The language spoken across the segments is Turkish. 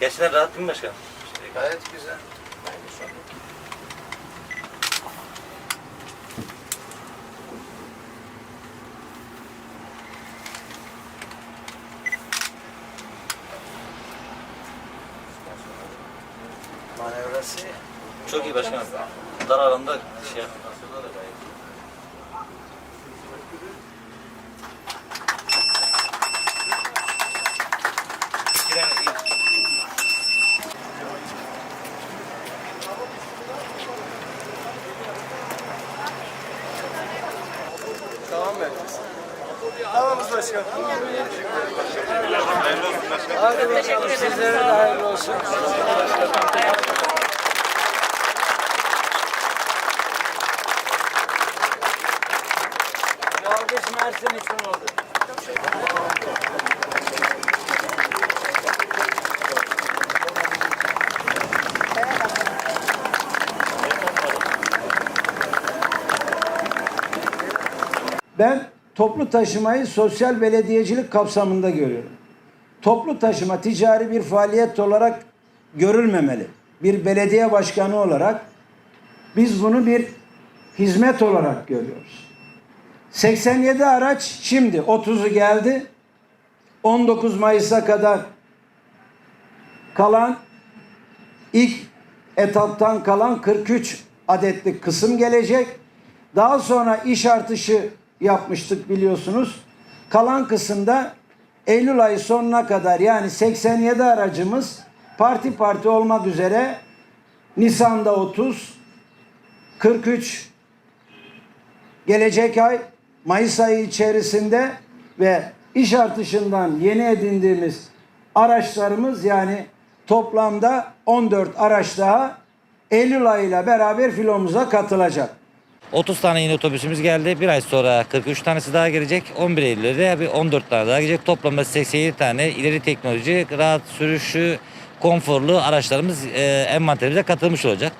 Gerçekten rahat değil mi başkanım? Gayet güzel. Manevrası. Çok iyi başkanım. Dar alanda şey yap. Tamam mı? Tamamız başkanım. Hadi bakalım sizlere de hayırlı olsun. Yalgız Mersin için oldu. Ben toplu taşımayı sosyal belediyecilik kapsamında görüyorum. Toplu taşıma ticari bir faaliyet olarak görülmemeli. Bir belediye başkanı olarak biz bunu bir hizmet olarak görüyoruz. 87 araç şimdi 30'u geldi. 19 Mayıs'a kadar kalan ilk etaptan kalan 43 adetlik kısım gelecek. Daha sonra iş artışı yapmıştık biliyorsunuz. Kalan kısımda Eylül ayı sonuna kadar yani 87 aracımız parti parti olmak üzere Nisan'da 30, 43 gelecek ay Mayıs ayı içerisinde ve iş artışından yeni edindiğimiz araçlarımız yani toplamda 14 araç daha Eylül ayıyla beraber filomuza katılacak. 30 tane yeni otobüsümüz geldi. Bir ay sonra 43 tanesi daha gelecek. 11 Eylül'de de bir 14 tane daha gelecek. Toplamda 87 tane ileri teknoloji, rahat sürüşü, konforlu araçlarımız e, envanterimize katılmış olacak.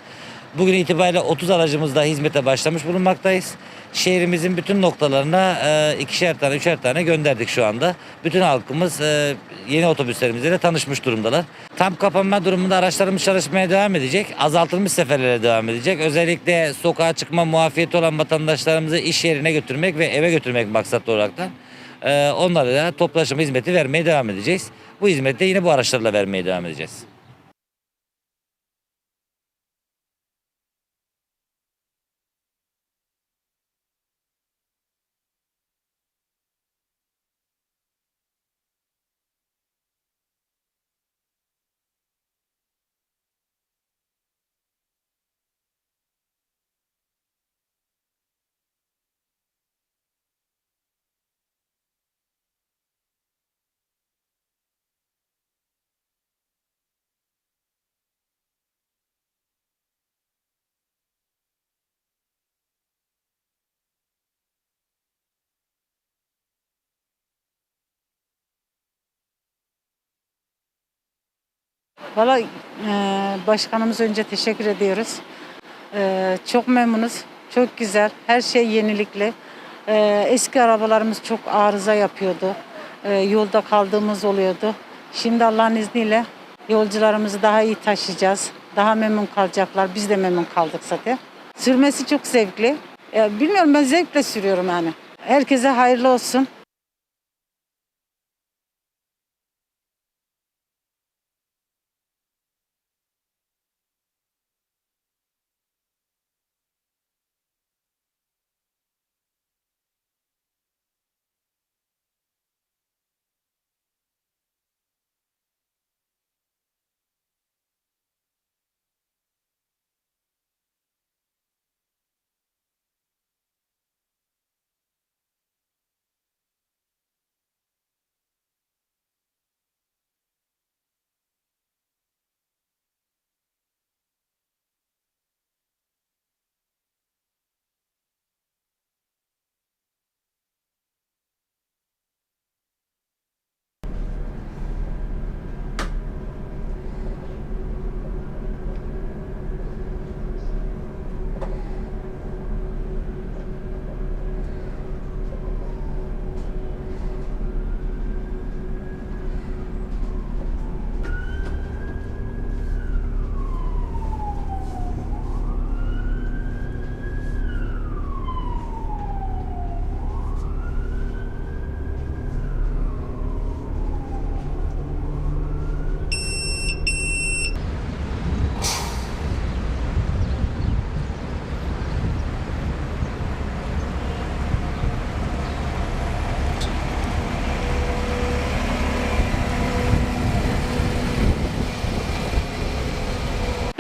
Bugün itibariyle 30 aracımızda hizmete başlamış bulunmaktayız. Şehrimizin bütün noktalarına e, ikişer tane, üçer tane gönderdik şu anda. Bütün halkımız e, yeni otobüslerimizle tanışmış durumdalar. Tam kapanma durumunda araçlarımız çalışmaya devam edecek. Azaltılmış seferlere devam edecek. Özellikle sokağa çıkma muafiyeti olan vatandaşlarımızı iş yerine götürmek ve eve götürmek maksatlı olaraktan e, onlara da toplu hizmeti vermeye devam edeceğiz. Bu hizmeti de yine bu araçlarla vermeye devam edeceğiz. Valla e, başkanımız önce teşekkür ediyoruz. E, çok memnunuz. Çok güzel. Her şey yenilikli. E, eski arabalarımız çok arıza yapıyordu. E, yolda kaldığımız oluyordu. Şimdi Allah'ın izniyle yolcularımızı daha iyi taşıyacağız. Daha memnun kalacaklar. Biz de memnun kaldık zaten. Sürmesi çok zevkli. E, bilmiyorum ben zevkle sürüyorum yani. Herkese hayırlı olsun.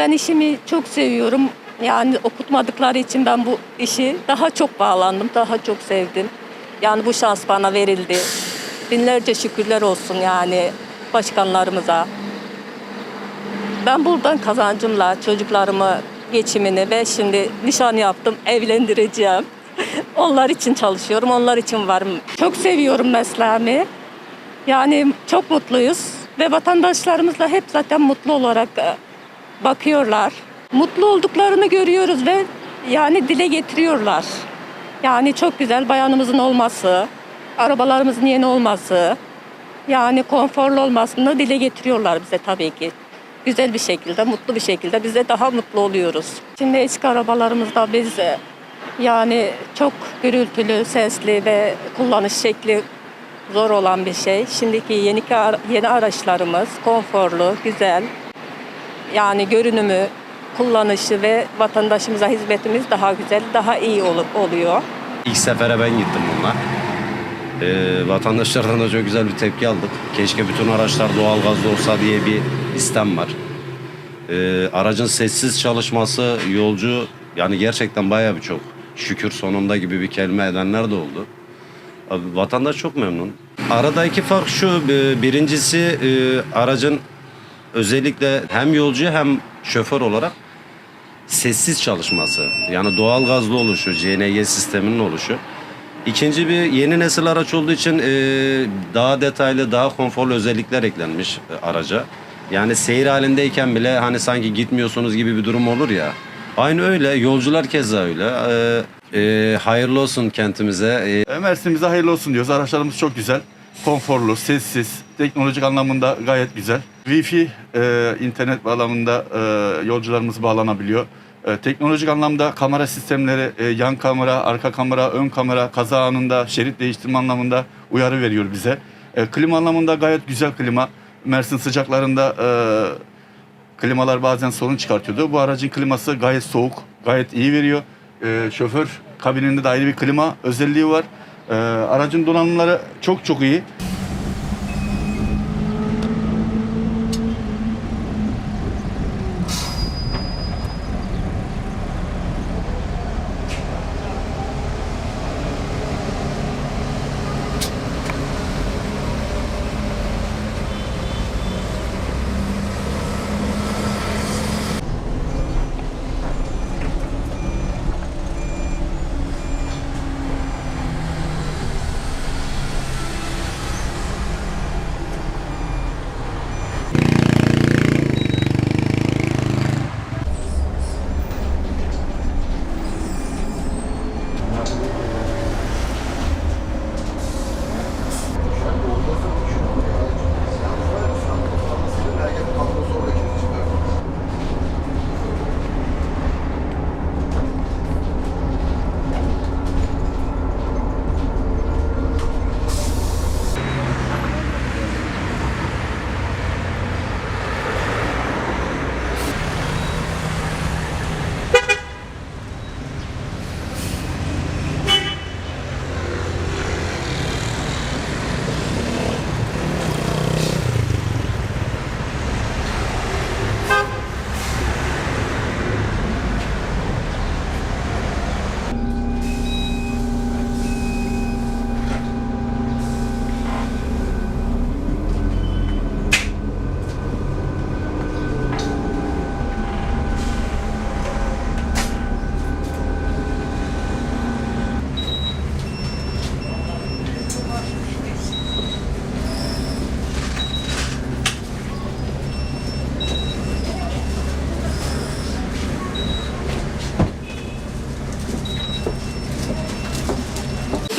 Ben işimi çok seviyorum. Yani okutmadıkları için ben bu işi daha çok bağlandım, daha çok sevdim. Yani bu şans bana verildi. Binlerce şükürler olsun yani başkanlarımıza. Ben buradan kazancımla çocuklarımı geçimini ve şimdi nişan yaptım, evlendireceğim. onlar için çalışıyorum, onlar için varım. Çok seviyorum mesleğimi. Yani çok mutluyuz ve vatandaşlarımız da hep zaten mutlu olarak e, bakıyorlar. Mutlu olduklarını görüyoruz ve yani dile getiriyorlar. Yani çok güzel bayanımızın olması, arabalarımızın yeni olması, yani konforlu olmasını dile getiriyorlar bize tabii ki. Güzel bir şekilde, mutlu bir şekilde biz de daha mutlu oluyoruz. Şimdi eski arabalarımızda biz e, yani çok gürültülü, sesli ve kullanış şekli zor olan bir şey. Şimdiki yeni yeni araçlarımız konforlu, güzel. Yani görünümü, kullanışı ve vatandaşımıza hizmetimiz daha güzel, daha iyi ol- oluyor. İlk sefere ben gittim bununla. Ee, vatandaşlardan da çok güzel bir tepki aldık. Keşke bütün araçlar doğalgazlı olsa diye bir istem var. Ee, aracın sessiz çalışması yolcu yani gerçekten bayağı bir çok şükür sonunda gibi bir kelime edenler de oldu. Abi, vatandaş çok memnun. Aradaki fark şu, e, birincisi e, aracın özellikle hem yolcu hem şoför olarak sessiz çalışması. Yani doğal gazlı oluşu, CNG sisteminin oluşu. İkinci bir yeni nesil araç olduğu için e, daha detaylı, daha konforlu özellikler eklenmiş e, araca. Yani seyir halindeyken bile hani sanki gitmiyorsunuz gibi bir durum olur ya. Aynı öyle, yolcular keza öyle. E, e, hayırlı olsun kentimize. E, Mersin'imize hayırlı olsun diyoruz. Araçlarımız çok güzel. Konforlu, sessiz, teknolojik anlamında gayet güzel. Wi-Fi, e, internet bağlamında e, yolcularımız bağlanabiliyor. E, teknolojik anlamda kamera sistemleri, e, yan kamera, arka kamera, ön kamera, kaza anında şerit değiştirme anlamında uyarı veriyor bize. E, klima anlamında gayet güzel klima. Mersin sıcaklarında e, klimalar bazen sorun çıkartıyordu. Bu aracın kliması gayet soğuk, gayet iyi veriyor. Ee, şoför kabininde de ayrı bir klima özelliği var. Ee, aracın donanımları çok çok iyi.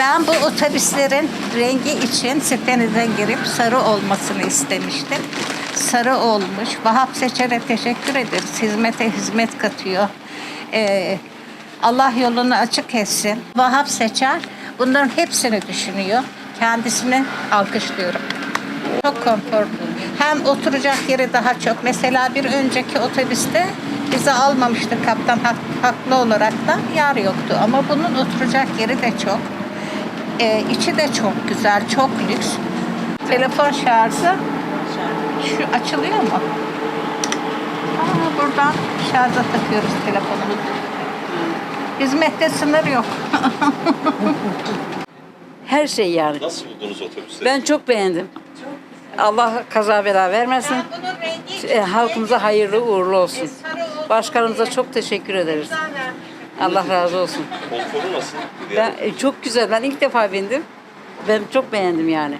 Ben bu otobüslerin rengi için sitenizden girip sarı olmasını istemiştim. Sarı olmuş. Vahap Seçer'e teşekkür ederiz. Hizmete hizmet katıyor. Ee, Allah yolunu açık etsin. Vahap Seçer bunların hepsini düşünüyor. Kendisini alkışlıyorum. Çok konforlu. Hem oturacak yeri daha çok. Mesela bir önceki otobüste bizi almamıştı kaptan hak- haklı olarak da yer yoktu. Ama bunun oturacak yeri de çok. Ee, içi de çok güzel, çok lüks. Telefon şarjı şu açılıyor mu? Aa, buradan şarja takıyoruz telefonu. Hizmette sınır yok. Her şey yani. Nasıl buldunuz otobüsleri? Ben çok beğendim. Allah kaza bela vermesin. E, halkımıza hayırlı uğurlu olsun. Başkanımıza çok teşekkür ederiz. Allah razı olsun. Konforu nasıl? Ben, e, çok güzel. Ben ilk defa bindim. Ben çok beğendim yani.